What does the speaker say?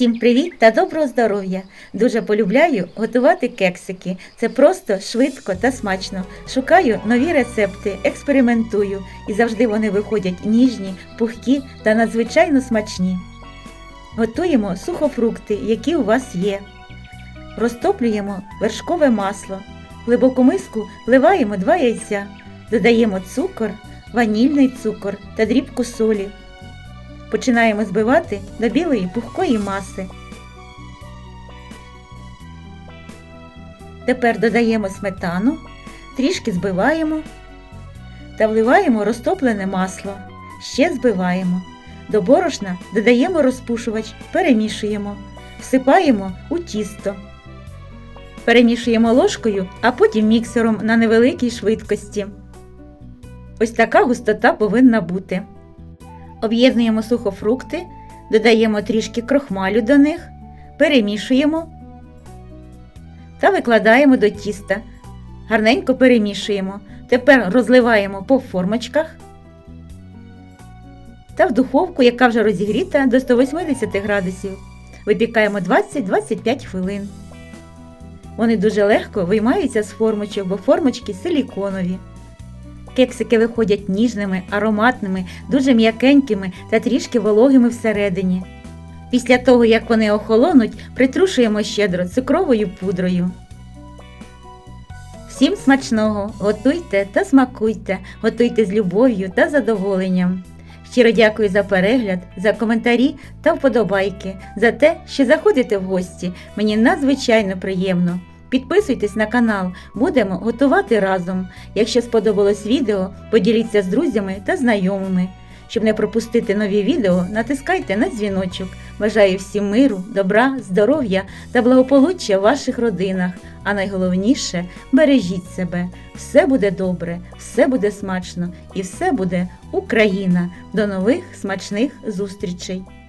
Всім привіт та доброго здоров'я! Дуже полюбляю готувати кексики. Це просто швидко та смачно. Шукаю нові рецепти, експериментую і завжди вони виходять ніжні, пухкі та надзвичайно смачні. Готуємо сухофрукти, які у вас є. Розтоплюємо вершкове масло. В глибоку миску вливаємо 2 яйця, додаємо цукор, ванільний цукор та дрібку солі. Починаємо збивати до білої пухкої маси. Тепер додаємо сметану, трішки збиваємо та вливаємо розтоплене масло. Ще збиваємо. До борошна додаємо розпушувач, перемішуємо, всипаємо у тісто. Перемішуємо ложкою, а потім міксером на невеликій швидкості. Ось така густота повинна бути. Об'єднуємо сухофрукти, додаємо трішки крохмалю до них, перемішуємо та викладаємо до тіста. Гарненько перемішуємо. Тепер розливаємо по формочках та в духовку, яка вже розігріта до 180 градусів. Випікаємо 20-25 хвилин. Вони дуже легко виймаються з формочок, бо формочки силіконові. Кексики виходять ніжними, ароматними, дуже м'якенькими та трішки вологими всередині. Після того, як вони охолонуть, притрушуємо щедро цукровою пудрою. Всім смачного! Готуйте та смакуйте, готуйте з любов'ю та задоволенням. Щиро дякую за перегляд, за коментарі та вподобайки, за те, що заходите в гості. Мені надзвичайно приємно. Підписуйтесь на канал, будемо готувати разом. Якщо сподобалось відео, поділіться з друзями та знайомими. Щоб не пропустити нові відео, натискайте на дзвіночок. Бажаю всім миру, добра, здоров'я та благополуччя в ваших родинах. А найголовніше бережіть себе. Все буде добре, все буде смачно і все буде Україна. До нових смачних зустрічей!